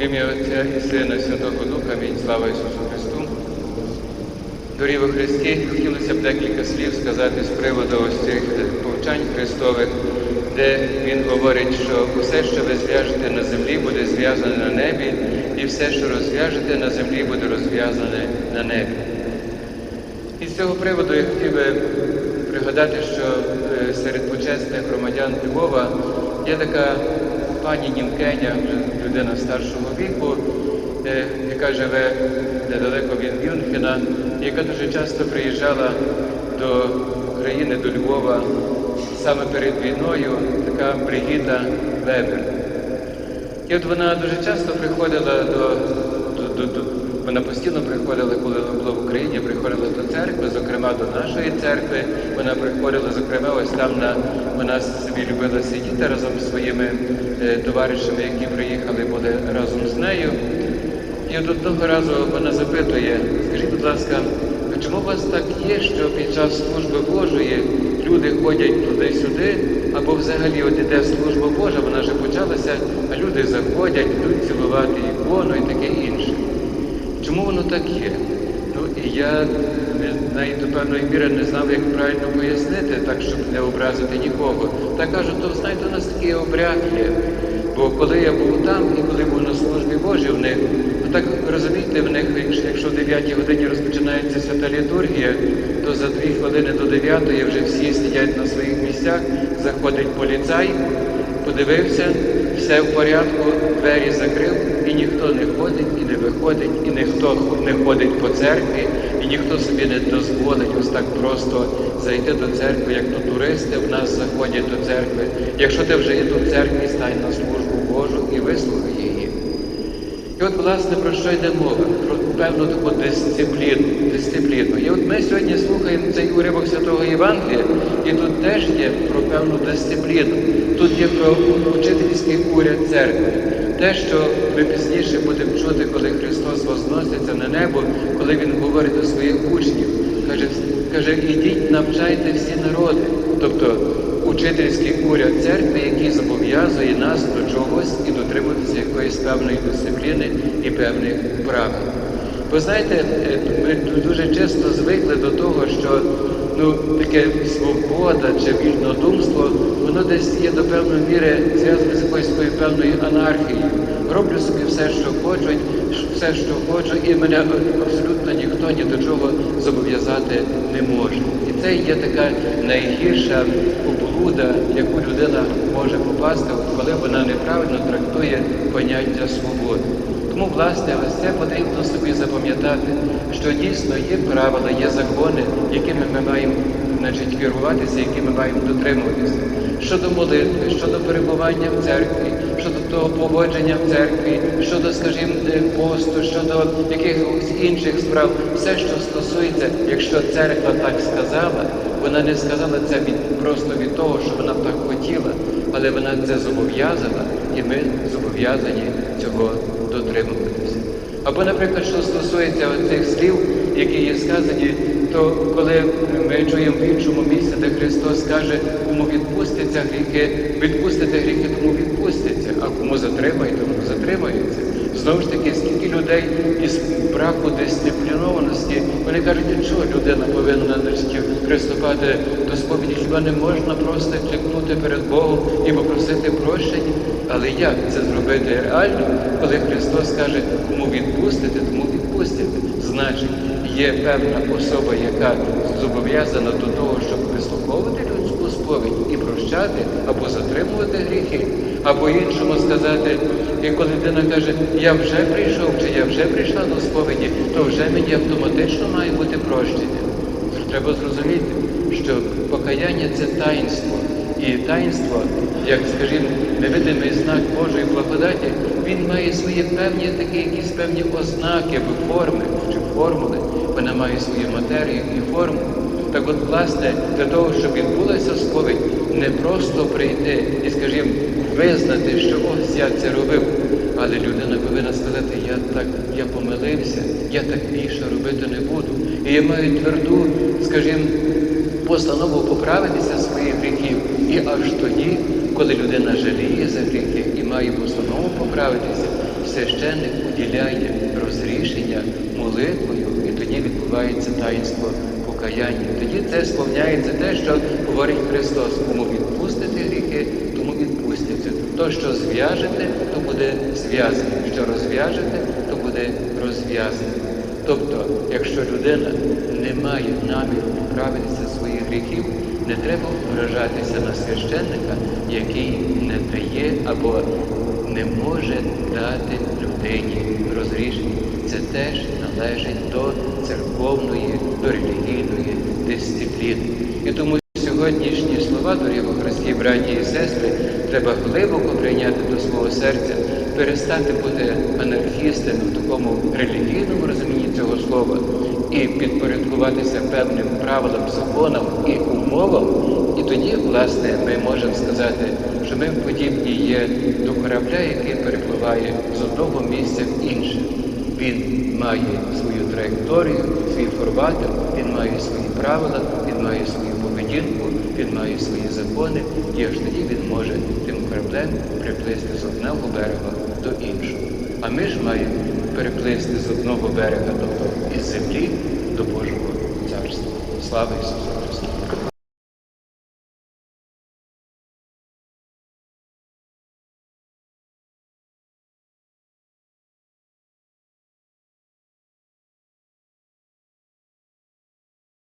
Ім'я Отця і Сина, і Святого Духа, Амінь. Слава Ісусу Христу. Дорі во Христі, хотілося б декілька слів сказати з приводу ось цих повчань Христових, де Він говорить, що все, що ви зв'яжете на землі, буде зв'язане на небі, і все, що розв'яжете на землі, буде розв'язане на небі. І з цього приводу я хотів би пригадати, що е, серед почесних громадян Львова є така пані Німкеня, людина старшого віку, е, яка живе недалеко від Мюнхена, яка дуже часто приїжджала до України, до Львова саме перед війною, така Бригіта Вебер. І от вона дуже часто приходила до, до, до, вона постійно приходила, коли вона була в Україні, приходила до церкви, зокрема до нашої церкви. Вона приходила, зокрема, ось там на вона собі любила сидіти разом з своїми е, товаришами, які приїхали, були разом з нею. І от одного разу вона запитує, скажіть, будь ласка, а чому у вас так є, що під час служби Божої люди ходять туди-сюди, або взагалі от іде служба Божа, вона вже почалася, а люди заходять, йдуть цілувати ікону і таке інше. Чому воно так є? Ну і я навіть до певної міри не знав, як правильно пояснити, так щоб не образити нікого. Та кажу, то знаєте, у нас такий обряд є. Бо коли я був там і коли був на службі Божій в них, то так розумієте, в них, якщо в 9 годині розпочинається свята літургія, то за дві хвилини до 9 вже всі сидять на своїх місцях, заходить поліцай, подивився, все в порядку, двері закрив, і ніхто не ходить і не виходить, і ніхто не ходить по церкві, і ніхто собі не дозволить ось так просто зайти до церкви, як то туристи в нас заходять до церкви. Якщо ти вже є до церкві, стань на службу Божу і вислухай її. І от, власне, про що йде мова? Про певну таку дисципліну. дисципліну. І от ми сьогодні слухаємо цей уривок Святого Євангелія, і тут теж є про певну дисципліну. Тут є про учительський уряд церкви. Те, що ми пізніше будемо чути, коли Христос возноситься на небо, коли Він говорить до своїх учнів, каже, каже, ідіть, навчайте всі народи. Тобто учительський уряд церкви, який зобов'язує нас до чогось і дотримуватися якоїсь певної дисципліни і певних правил. Ви знаєте, ми дуже часто звикли до того, що ну, таке свобода чи вільнодумство, воно десь є до певної міри зв'язане з якоюсь певною анархією. Роблю собі все, що хочу, все, що хочу, і мене абсолютно ніхто ні до чого зобов'язати не може. І це є така найгірша облуда, яку людина може попасти, коли вона неправильно трактує поняття свободи. Тому, власне, ось це потрібно собі запам'ятати, що дійсно є правила, є закони, якими ми маємо значить, керуватися, які ми маємо дотримуватися. Щодо молитви, щодо перебування в церкві, щодо того поводження в церкві, щодо, скажімо, посту, щодо якихось інших справ, все, що стосується, якщо церква так сказала, вона не сказала це від, просто від того, що вона так хотіла, але вона це зобов'язала, і ми зобов'язані цього дотримуватися. Або, наприклад, що стосується цих слів, які є сказані, то коли ми чуємо в іншому місці, де Христос каже, кому відпустяться гріхи, відпустите гріхи, тому відпустяться, а кому затримають, тому затримаються. Знову ж таки, скільки людей із браку дисциплінованості, вони кажуть, що людина повинна приступати до сповіді, хіба не можна просто кликнути перед Богом і попросити прощення. Але як це зробити реально, коли Христос каже, кому відпустите, тому відпустите. Значить, є певна особа, яка зобов'язана до того, щоб вислуховувати людську сповідь і прощати, або затримувати гріхи, або іншому сказати, і коли людина каже, я вже прийшов, чи я вже прийшла до сповіді, то вже мені автоматично має бути прощення. Треба зрозуміти, що покаяння це таїнство. І таїнство, як, скажімо, невидимий знак Божої благодаті, він має свої певні такі якісь певні ознаки або форми чи формули. Вона має свою матерію і форму. Так от, власне, для того, щоб відбулася сповідь, не просто прийти і, скажімо, визнати, що ось я це робив, але людина повинна сказати, я так, я помилився, я так більше робити не буду. І я маю тверду, скажімо, постанову поправитися своїх гріхів І аж тоді, коли людина жаліє за гріхи і має постанову поправитися, священник уділяє розрішення молитвою, і тоді відбувається таїнство покаяння. Тоді це сповняється те, що говорить Христос, кому відпустите гріхи, тому відпустяться. То, що зв'яжете, то буде зв'язане. Що розв'яжете, то буде розв'язане. Тобто, якщо людина не має наміру поправитися своїх гріхів, не треба вражатися на священника, який не дає або не може дати людині розрішення. Це теж належить до церковної, до релігійної дисципліни. І тому сьогоднішні слова, во браті і сестри, треба глибоко прийняти до свого серця, перестати бути анархістами в такому релігійному розумінні цього слова і підпорядкуватися певним правилам, законам і умовам. І тоді, власне, ми можемо сказати, що ми подібні є до корабля, який перепливає з одного місця в інше. Він має свою траєкторію, свій форватер, він має свої правила, він має свою поведінку, він має свої закони, і аж тоді він може тим кораблем приплисти з одного берега до іншого. А ми ж маємо переплисти з одного берега, тобто із землі до Божого царства. Слава Ісусу Христу!